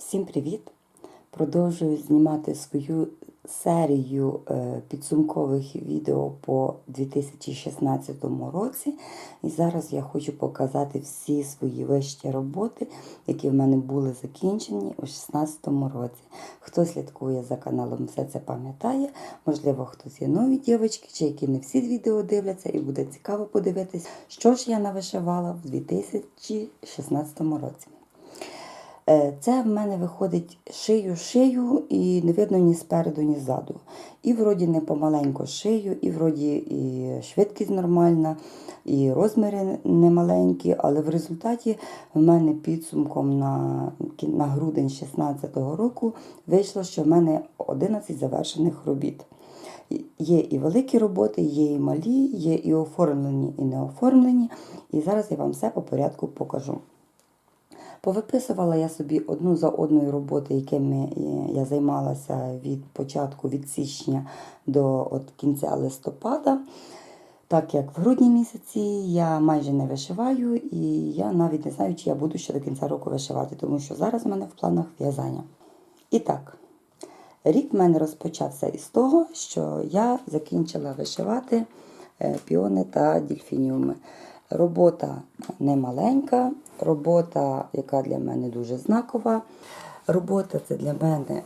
Всім привіт! Продовжую знімати свою серію е, підсумкових відео по 2016 році. І зараз я хочу показати всі свої вищі роботи, які в мене були закінчені у 2016 році. Хто слідкує за каналом, все це пам'ятає. Можливо, хтось є нові дівчатки, чи які не всі відео дивляться, і буде цікаво подивитись, що ж я навишивала в 2016 році. Е, Це в мене виходить шию шию і не видно ні спереду, ні ззаду. І вроді не помаленько шию, і вроді і швидкість нормальна, і розміри не маленькі, але в результаті в мене підсумком на, на грудень 2016 року вийшло, що в мене 11 завершених робіт. Є і великі роботи, є і малі, є і оформлені, і не оформлені. І зараз я вам все по порядку покажу. Повиписувала я собі одну за одною роботи, якими е, я займалася від початку, від січня до от кінця листопада. Так як в грудні місяці я майже не вишиваю, і я навіть не знаю, чи я буду ще до кінця року вишивати, тому що зараз в мене в планах в'язання. І так, рік в мене розпочався із того, що я закінчила вишивати е, піони та дільфініуми. Робота не маленька, робота, яка для мене дуже знакова. Робота це для мене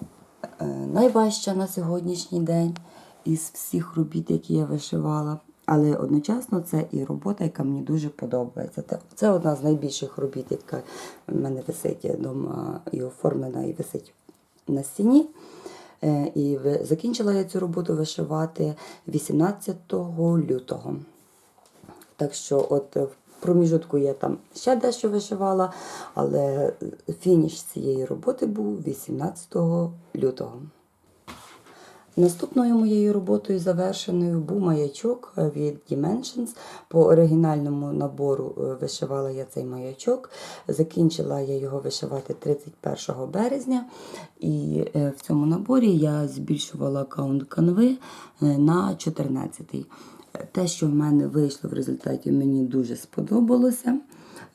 е, найважча на сьогоднішній день із всіх робіт, які я вишивала. Але одночасно це і робота, яка мені дуже подобається. Це- одна з найбільших робіт, яка в мене висить вдома і оформлена, і висить на стіні. Е, І закінчила я цю роботу вишивати 18 лютого. Так що, от е, в проміжутку я там ще дещо вишивала, але фініш цієї роботи був 18 лютого. Наступною моєю роботою завершеною був маячок е, від Dimensions. По оригінальному набору е, вишивала я цей маячок. Закінчила я його вишивати 31 березня. І е, в цьому наборі я збільшувала аккаунт канви на 14. Те, що в мене вийшло в результаті, мені дуже сподобалося.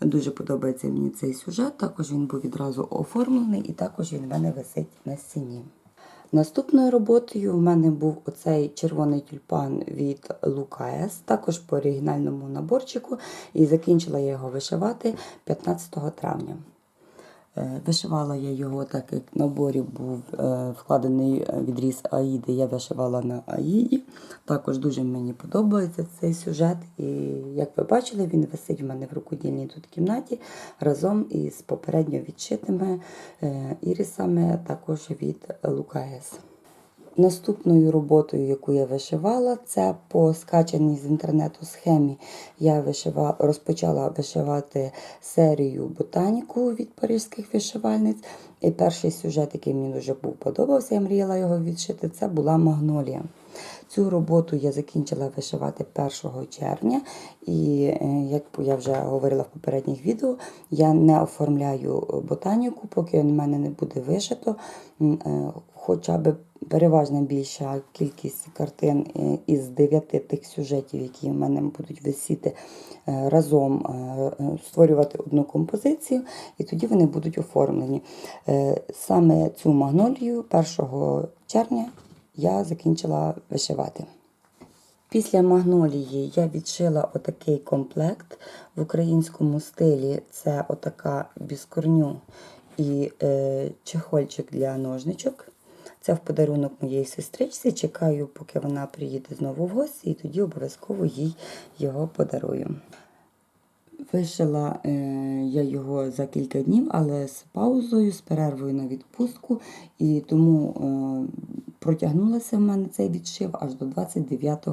Дуже подобається мені цей сюжет. Також він був відразу оформлений, і також він в мене висить на стіні. Наступною роботою в мене був оцей червоний тюльпан від Лука С, також по оригінальному наборчику, і закінчила я його вишивати 15 травня. Е, Вишивала я його, так як в наборі був е, вкладений е, відріз Аїди, я вишивала на Аїді. Також дуже мені подобається цей сюжет. І як ви бачили, він висить в мене в рукодільній тут кімнаті разом із попередньо відшитими е, ірисами, також від Лукаєс. Наступною роботою, яку я вишивала, це по скачаній з інтернету схемі. Я вишива... розпочала вишивати серію ботаніку від парижських вишивальниць. І перший сюжет, який мені дуже був подобався, я мріяла його відшити, це була магнолія. Цю роботу я закінчила вишивати 1 червня, і е, як я вже говорила в попередніх відео, я не оформляю ботаніку, поки в мене не буде вишито. Е, Хоча б переважна більша кількість картин е, із дев'яти тих сюжетів, які в мене будуть висіти е, разом, е, створювати одну композицію, і тоді вони будуть оформлені. Саме цю магнолію 1 червня я закінчила вишивати. Після магнолії я відшила отакий комплект в українському стилі. Це отака біскорню і е, чехольчик для ножничок. Це в подарунок моєї сестричці. Чекаю, поки вона приїде знову в гості, і тоді обов'язково їй його подарую. Вишила е, я його за кілька днів, але з паузою, з перервою на відпустку, і тому е, протягнулося в мене цей відшив аж до 29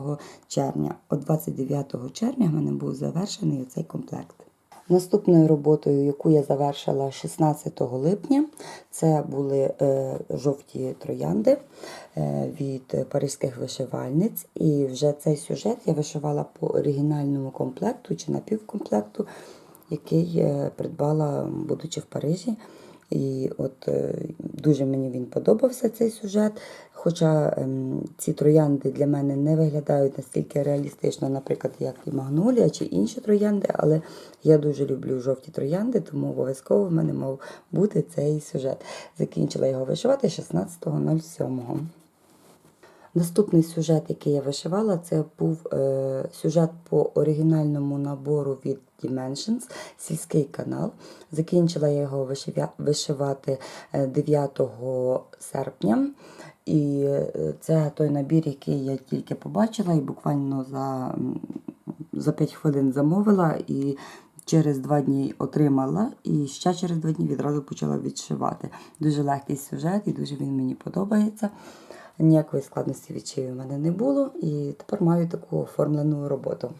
червня. От 29 червня в мене був завершений цей комплект. Наступною роботою, яку я завершила 16 липня, це були е, жовті троянди е, від паризьких вишивальниць. І вже цей сюжет я вишивала по оригінальному комплекту чи напівкомплекту, який е, придбала, будучи в Парижі. І от е, дуже мені він подобався цей сюжет. Хоча ем, ці троянди для мене не виглядають настільки реалістично, наприклад, як і магнолія чи інші троянди, але я дуже люблю жовті троянди, тому обов'язково в мене мав бути цей сюжет. Закінчила його вишивати 16.07. Наступний сюжет, який я вишивала, це був е, сюжет по оригінальному набору від Dimensions, сільський канал. Закінчила я його вишивати е, 9 серпня. І е, це той набір, який я тільки побачила, і буквально за, за 5 хвилин замовила. І Через два дні отримала, і ще через два дні відразу почала відшивати. Дуже легкий сюжет, і дуже він мені подобається. Ніякої складності відчаю в мене не було, і тепер маю таку оформлену роботу.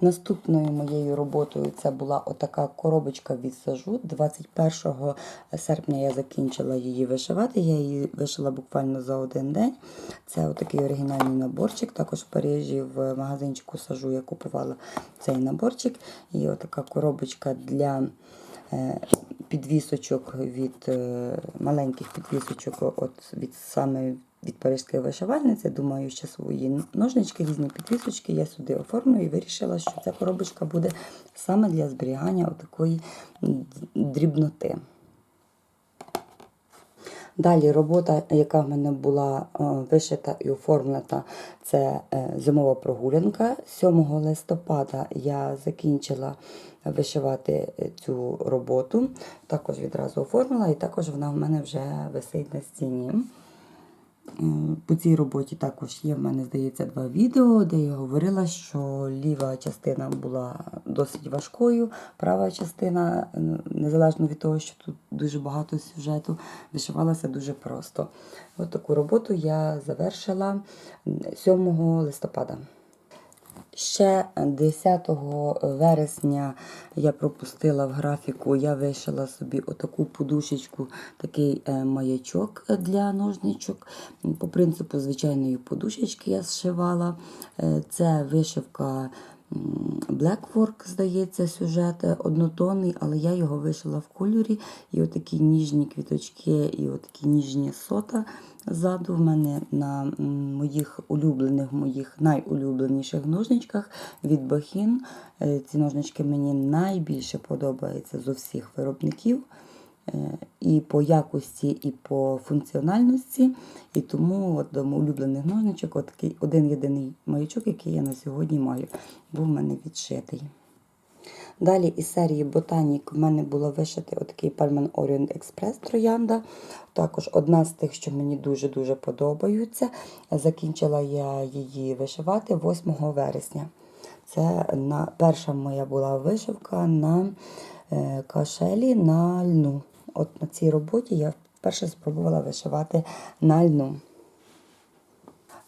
Наступною моєю роботою це була отака коробочка від сажу. 21 серпня я закінчила її вишивати. Я її вишила буквально за один день. Це отакий оригінальний наборчик. Також в Парижі в магазинчику сажу я купувала цей наборчик. І отака коробочка для е, підвісочок від е, маленьких підвісочок от від саме від парижської вишивальниці. Думаю, що свої ножнички, різні підвісочки я сюди оформлю і вирішила, що ця коробочка буде саме для зберігання отакої дрібноти. Далі робота, яка в мене була е, вишита і оформлена, це е, зимова прогулянка. 7 листопада я закінчила вишивати е, цю роботу, також відразу оформила, і також вона в мене вже висить на стіні. Е, По цій роботі також є в мене, здається, два відео, де я говорила, що ліва частина була досить важкою, права частина, е, незалежно від того, що тут дуже багато сюжету, вишивалася дуже просто. От таку роботу я завершила 7 листопада. Ще 10 вересня я пропустила в графіку, я вишила собі отаку подушечку, такий е, маячок для ножничок. По принципу звичайної подушечки я зшивала. Е, Це вишивка Blackwork, здається, сюжет однотонний, але я його вишила в кольорі. І отакі ніжні квіточки, і отакі ніжні сота ззаду в мене на моїх улюблених, моїх найулюбленіших ножничках від Бахін. Е, Ці ножнички мені найбільше подобаються з усіх виробників. Е, І по якості, і по функціональності. І тому от до улюблених ножничок от такий один єдиний маячок, який я на сьогодні маю, був в мене відшитий. Далі із серії Ботанік в мене було вишити отакий Palman Orient Express троянда. Також одна з тих, що мені дуже-дуже подобаються. Закінчила я її вишивати 8 вересня. Це на, перша моя була вишивка на е, кашелі на льну. От на цій роботі я вперше спробувала вишивати на льну.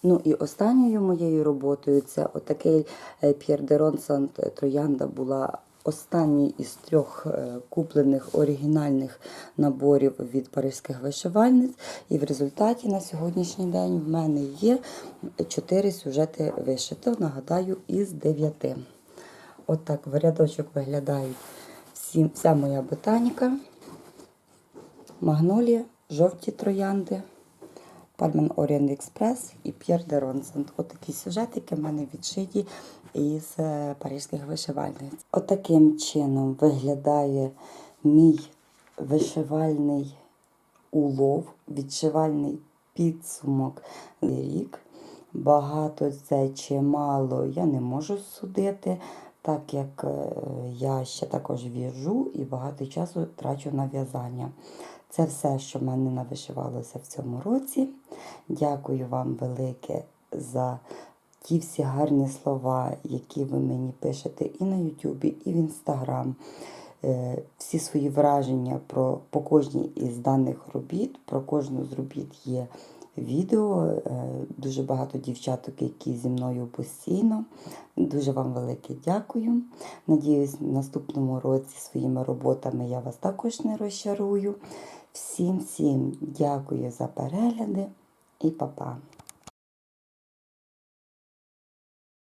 Ну і останньою моєю роботою це отакий П'єр де Ронсан троянда була останній із трьох е, куплених оригінальних наборів від паризьких вишивальниць. І в результаті на сьогоднішній день в мене є чотири сюжети вишито, нагадаю, із дев'яти. Отак в рядочок виглядають всі, вся моя ботаніка, магнолія, жовті троянди. Пальман Orient Експрес і П'єр де Ронсент. Отакі сюжетики в мене відшиті із е, паризьких вишивальниць. Отаким чином виглядає мій вишивальний улов, відшивальний підсумок рік. Багато це чи мало я не можу судити, так як е, я ще також в'яжу і багато часу трачу на в'язання. Це все, що в мене навишивалося в цьому році. Дякую вам велике за ті всі гарні слова, які ви мені пишете і на Ютубі, і в Інстаграм. Е, Всі свої враження про по кожній із даних робіт. Про кожну з робіт є відео. Е, Дуже багато дівчаток, які зі мною постійно. Дуже вам велике дякую. Надіюсь, в наступному році своїми роботами я вас також не розчарую. Всім всім дякую за перегляди і па-па.